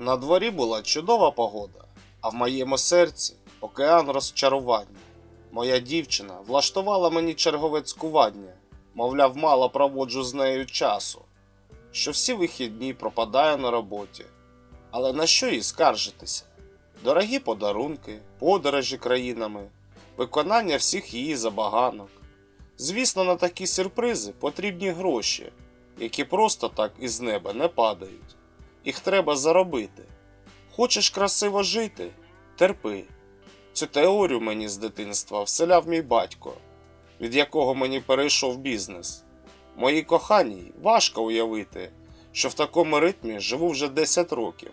На дворі була чудова погода, а в моєму серці океан розчарування. Моя дівчина влаштувала мені чергове цькування, мовляв, мало проводжу з нею часу, що всі вихідні пропадаю на роботі. Але на що їй скаржитися? Дорогі подарунки, подорожі країнами, виконання всіх її забаганок. Звісно, на такі сюрпризи потрібні гроші, які просто так із неба не падають. Їх треба заробити. Хочеш красиво жити? Терпи. Цю теорію мені з дитинства вселяв мій батько, від якого мені перейшов бізнес. Моїй коханій важко уявити, що в такому ритмі живу вже 10 років.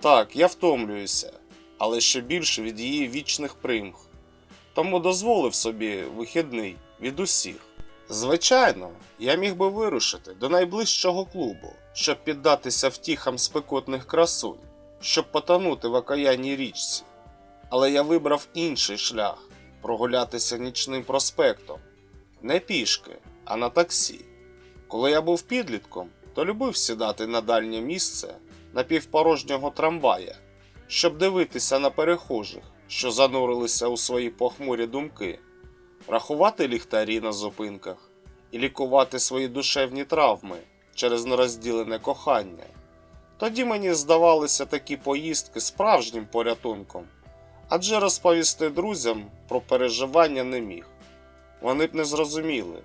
Так, я втомлююся, але ще більше від її вічних примх. Тому дозволив собі вихідний від усіх. Звичайно, я міг би вирушити до найближчого клубу, щоб піддатися втіхам спекотних красунь, щоб потонути в окаянній річці. Але я вибрав інший шлях прогулятися нічним проспектом. Не пішки, а на таксі. Коли я був підлітком, то любив сідати на дальнє місце напівпорожнього трамвая, щоб дивитися на перехожих, що занурилися у свої похмурі думки, рахувати ліхтарі на зупинках і лікувати свої душевні травми через нерозділене кохання. Тоді мені здавалися такі поїздки справжнім порятунком, адже розповісти друзям про переживання не міг. Вони б не зрозуміли,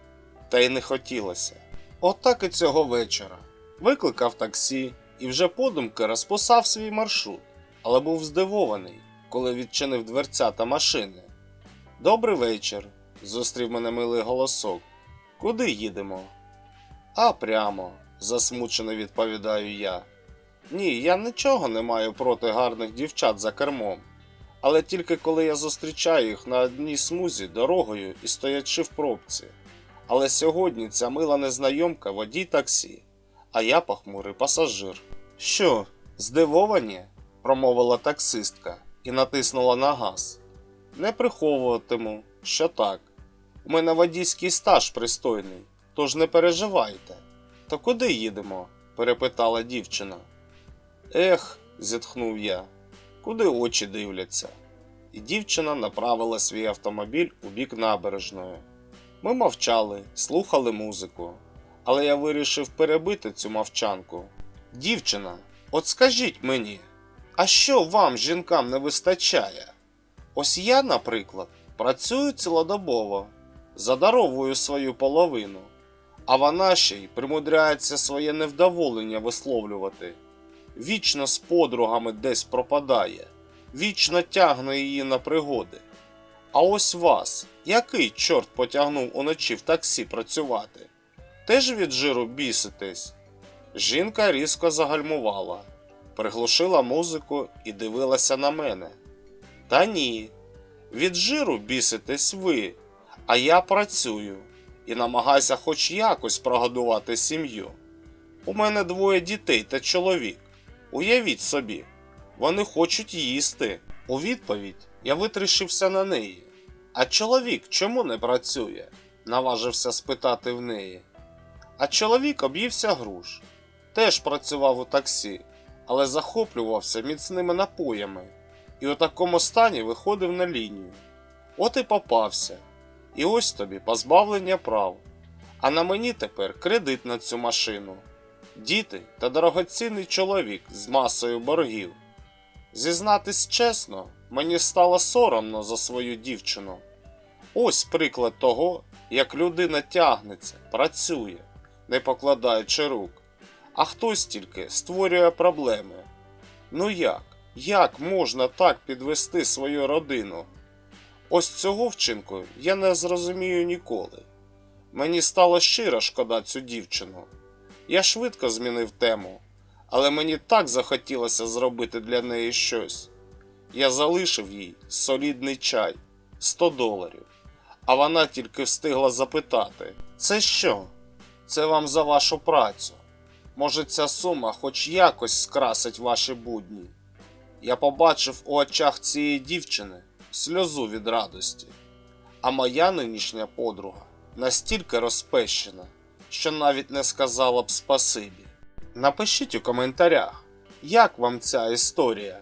та й не хотілося. Отак і цього вечора. Викликав таксі і вже подумки розписав свій маршрут, але був здивований, коли відчинив дверця та машини. Добрий вечір, зустрів мене милий голосок. Куди їдемо? А прямо, засмучено відповідаю я. Ні, я нічого не маю проти гарних дівчат за кермом. Але тільки коли я зустрічаю їх на одній смузі дорогою і стоячи в пробці. Але сьогодні ця мила незнайомка водій таксі, а я похмурий пасажир. Що, здивовані? промовила таксистка і натиснула на газ. Не приховуватиму, що так. У мене водійський стаж пристойний, тож не переживайте. То куди їдемо? перепитала дівчина. Ех, зітхнув я, куди очі дивляться. І дівчина направила свій автомобіль у бік набережної. Ми мовчали, слухали музику, але я вирішив перебити цю мовчанку. Дівчина, от скажіть мені, а що вам, жінкам, не вистачає? Ось я, наприклад, працюю цілодобово, задаровую свою половину, а вона ще й примудряється своє невдоволення висловлювати. Вічно з подругами десь пропадає, вічно тягне її на пригоди. А ось вас, який чорт потягнув уночі в таксі працювати? Теж від жиру біситесь? Жінка різко загальмувала, приглушила музику і дивилася на мене. Та ні, від жиру біситесь ви, а я працюю і намагаюся хоч якось прогодувати сім'ю. У мене двоє дітей та чоловік. Уявіть собі, вони хочуть їсти. У відповідь я витріщився на неї. А чоловік чому не працює? наважився спитати в неї. А чоловік об'ївся груш. Теж працював у таксі, але захоплювався міцними напоями і у такому стані виходив на лінію. От і попався. І ось тобі позбавлення прав. А на мені тепер кредит на цю машину, діти та дорогоцінний чоловік з масою боргів. Зізнатись чесно, мені стало соромно за свою дівчину. Ось приклад того, як людина тягнеться, працює, не покладаючи рук, а хтось тільки створює проблеми. Ну як? Як можна так підвести свою родину? Ось цього вчинку я не зрозумію ніколи. Мені стало щиро шкода цю дівчину. Я швидко змінив тему, але мені так захотілося зробити для неї щось. Я залишив їй солідний чай 100 доларів, а вона тільки встигла запитати: Це що? Це вам за вашу працю. Може, ця сума хоч якось скрасить ваші будні. Я побачив у очах цієї дівчини сльозу від радості, а моя нинішня подруга настільки розпещена, що навіть не сказала б спасибі. Напишіть у коментарях, Як вам ця історія?